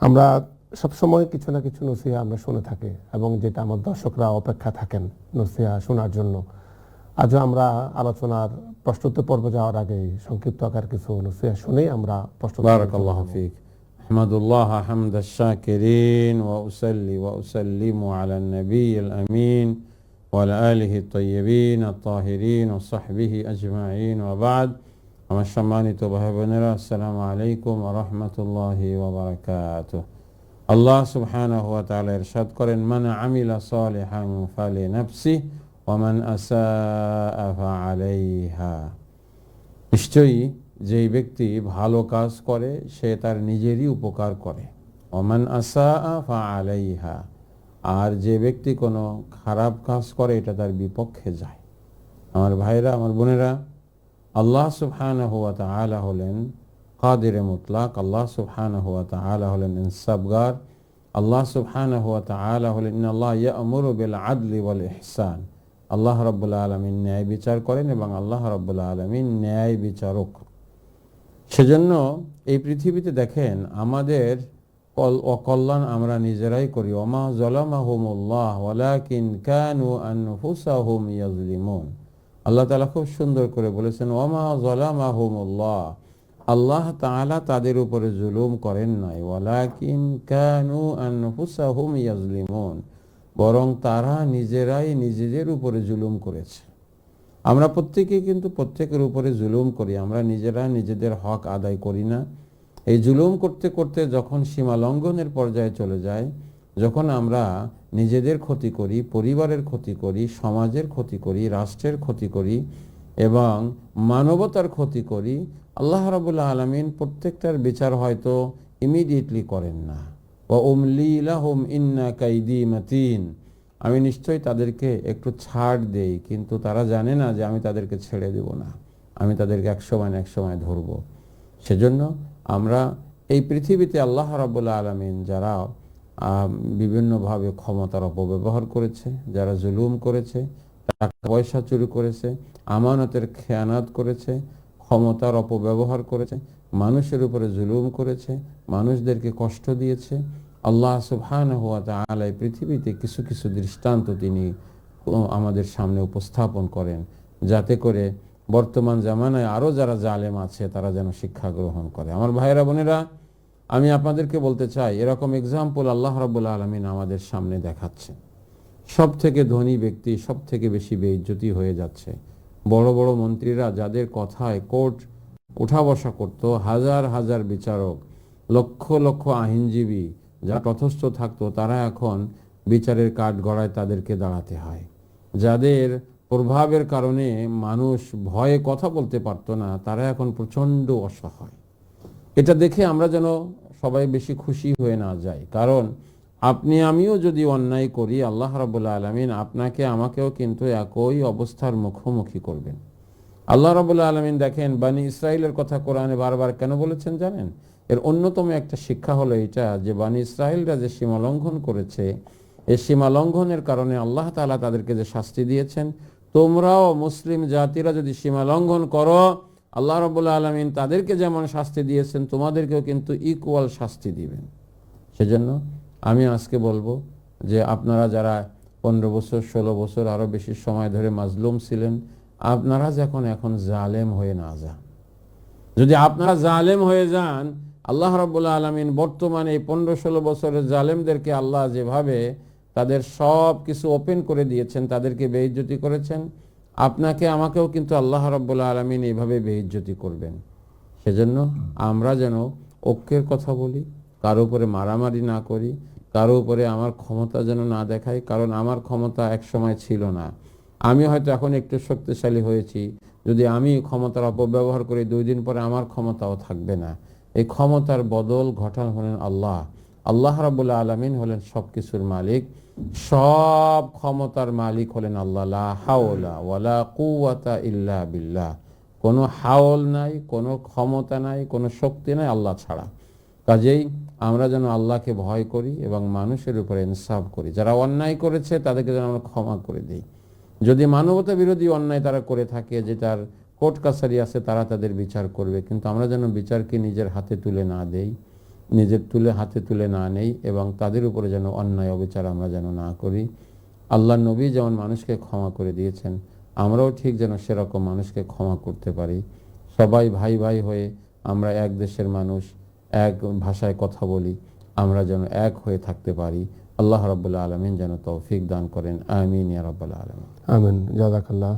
আমরা সবসময় কিছু না কিছু নসিহা আমরা শুনে থাকি এবং যেটা আমার দর্শকরা অপেক্ষা থাকেন নসিহা শোনার জন্য। আজও আমরা আলোচনার প্রস্তুত পর্ব যাওয়ার আগে সংক্ষিপ্ত আকার কিছু নসিহা শুনেই আমরা প্রস্তুত أحمد الله حمد الشاكرين وأسلي وأسلم على النبي الأمين والاله الطيبين الطاهرين وصحبه أجمعين وبعد. أما الشماني تبه بنرى السلام عليكم ورحمة الله وبركاته. الله سبحانه وتعالى إرشاد قرن من عمل صالحا فلنفسه ومن أساء فعليها. إشتوي যেই ব্যক্তি ভালো কাজ করে, সে তার নিজেরই উপকার করে। অমান আসা ফা আলাইহা আর যে ব্যক্তি কোনো খারাপ কাজ করে, এটা তার বিপক্ষে যায়। আমার ভাইরা, আমার বোনেরা, আল্লাহ সুবহান হুয়া তাআলা হলেন কাদিরে মুতলাক, আল্লাহ সুবহান হুয়া তাআলা হলেন ইনসাবগার আল্লাহ সুবহান হুয়া তাআলা হলেন আল্লাহ ইয়ামুরু বিল আদলি ওয়াল ইহসান। আল্লাহ রাব্বুল আলমিন ন্যায় বিচার করেন এবং আল্লাহ রাব্বুল আলামিন ন্যায় বিচারক। সেজন্য এই পৃথিবীতে দেখেন আমাদের কল- অকল্যাণ আমরা নিজেরাই করি। ওমা জলামাহুমুল্লাহ কানু আল্লাহ তালা খুব সুন্দর করে বলেছেন, ওমা জলামাহুমুল্লাহ, আল্লাহ তাআলা তাদের উপরে জুলুম করেন নাই। ওয়ালাকিন কানু বরং তারা নিজেরাই নিজেদের উপরে জুলুম করেছে। আমরা প্রত্যেকে কিন্তু প্রত্যেকের উপরে জুলুম করি, আমরা নিজেরা নিজেদের হক আদায় করি না। এই জুলুম করতে করতে যখন সীমা লঙ্ঘনের পর্যায়ে চলে যায়, যখন আমরা নিজেদের ক্ষতি করি, পরিবারের ক্ষতি করি, সমাজের ক্ষতি করি, রাষ্ট্রের ক্ষতি করি এবং মানবতার ক্ষতি করি, আল্লাহ রাবুল্লাহ আলমিন প্রত্যেকটার বিচার হয়তো ইমিডিয়েটলি করেন না। ও উমলি লাহুম ইন্না কাইদি মাতিন। আমি নিশ্চয়ই তাদেরকে একটু ছাড় দেই, কিন্তু তারা জানে না যে আমি তাদেরকে ছেড়ে দেব না। আমি তাদেরকে এক সময় এক সময় ধরব। সেজন্য আমরা এই পৃথিবীতে আল্লাহ রাবুল্লাহ আলমিন যারা বিভিন্নভাবে ক্ষমতার অপব্যবহার করেছে, যারা জুলুম করেছে টাকা পয়সা চুরি করেছে, আমানতের খেয়ানাত করেছে, ক্ষমতার অপব্যবহার করেছে, মানুষের উপরে জুলুম করেছে, মানুষদেরকে কষ্ট দিয়েছে আল্লাহ সুবহান হুয়া এই পৃথিবীতে কিছু কিছু দৃষ্টান্ত তিনি আমাদের সামনে উপস্থাপন করেন যাতে করে বর্তমান জামানায় আরও যারা জালেম আছে তারা যেন শিক্ষা গ্রহণ করে। আমার ভাইয়েরা, বোনেরা, আমি আপনাদেরকে বলতে চাই, এরকম এক্সাম্পল আল্লাহ রাবুল্লাহ আলমিন আমাদের সামনে দেখাচ্ছে সব থেকে ধনী ব্যক্তি সব থেকে বেশি বেইজ্জতি হয়ে যাচ্ছে। বড় বড় মন্ত্রীরা যাদের কথায় কোর্ট উঠা বসা করত, হাজার হাজার বিচারক, লক্ষ লক্ষ আইনজীবী যারা তথস্থ থাকতো, তারা এখন বিচারের কাঠ গড়ায় তাদেরকে দাঁড়াতে হয়। যাদের প্রভাবের কারণে মানুষ ভয়ে কথা বলতে পারতো না, তারা এখন প্রচণ্ড অসহায়। এটা দেখে আমরা যেন সবাই বেশি খুশি হয়ে না যাই। কারণ আপনি, আমিও যদি অন্যায় করি, আল্লাহ রাবুল্লাহ আলমিন আপনাকে, আমাকেও কিন্তু একই অবস্থার মুখোমুখি করবেন। আল্লাহ রাবুল্লাহ আলমিন দেখেন, বানি ইসরায়েলের কথা কোরআনে বারবার কেন বলেছেন জানেন? এর অন্যতম একটা শিক্ষা হলো এটা যে, বানি ইসরায়েলরা যে সীমা লঙ্ঘন করেছে এই সীমা লঙ্ঘনের কারণে আল্লাহ তাআলা তাদেরকে যে শাস্তি দিয়েছেন, তোমরাও মুসলিম জাতিরা যদি সীমা লঙ্ঘন করো, আল্লাহ রবুল্লাহ আলমিন তাদেরকে যেমন শাস্তি দিয়েছেন, তোমাদেরকেও কিন্তু ইকুয়াল শাস্তি দিবেন। সেজন্য আমি আজকে বলব যে, আপনারা যারা পনেরো বছর, ষোলো বছর আরও বেশি সময় ধরে মাজলুম ছিলেন আপনারা যখন এখন জালেম হয়ে না যান, যদি আপনারা জালেম হয়ে যান, আল্লাহ রাবুল্লাহ আলমিন বর্তমানে এই পনেরো ষোলো বছরের জালেমদেরকে আল্লাহ যেভাবে তাদের সব কিছু ওপেন করে দিয়েছেন, তাদেরকে বেইজ্জতি করেছেন, আপনাকে, আমাকেও কিন্তু আল্লাহ রাবুল্লাহ আলমিন এইভাবে বেইজ্জতি করবেন। সেজন্য আমরা যেন ঐক্যের কথা বলি, কারও উপরে মারামারি না করি, কারও উপরে আমার ক্ষমতা যেন না দেখাই, কারণ আমার ক্ষমতা এক সময় ছিল না। আমি হয়তো এখন একটু শক্তিশালী হয়েছি। যদি আমি ক্ষমতার অপব্যবহার করি, দুই দিন পরে আমার ক্ষমতাও থাকবে না। এই ক্ষমতার বদল ঘটান হলেন আল্লাহ। আল্লাহ রাবুল্লাহ আলমিন হলেন সব কিছুর মালিক। সব ক্ষমতার মালিক হলেন আল্লাহ। হাওলা ওয়ালা ইল্লা বিল্লাহ। কোনো হাওল নাই, কোনো ক্ষমতা নাই, কোনো শক্তি নাই আল্লাহ ছাড়া। কাজেই আমরা যেন আল্লাহকে ভয় করি এবং মানুষের উপরে ইনসাফ করি। যারা অন্যায় করেছে, তাদেরকে যেন আমরা ক্ষমা করে দিই। যদি মানবতা বিরোধী অন্যায় তারা করে থাকে যেটার কোর্ট কাছারি আছে, তারা তাদের বিচার করবে। কিন্তু আমরা যেন বিচারকে নিজের হাতে তুলে না দেই, নিজের তুলে, হাতে তুলে না নেই, এবং তাদের উপরে যেন অন্যায় অবিচার আমরা যেন না করি। আল্লাহ নবী যেমন মানুষকে ক্ষমা করে দিয়েছেন, আমরাও ঠিক যেন সেরকম মানুষকে ক্ষমা করতে পারি। সবাই ভাই ভাই হয়ে আমরা এক দেশের মানুষ, এক ভাষায় কথা বলি, আমরা যেন এক হয়ে থাকতে পারি। আল্লাহ রাবুল্লাহ আলমিন যেন তৌফিক দান করেন আমিন ইয়া রাব্বাল আলমিন আমিন জাজাকাল্লাহ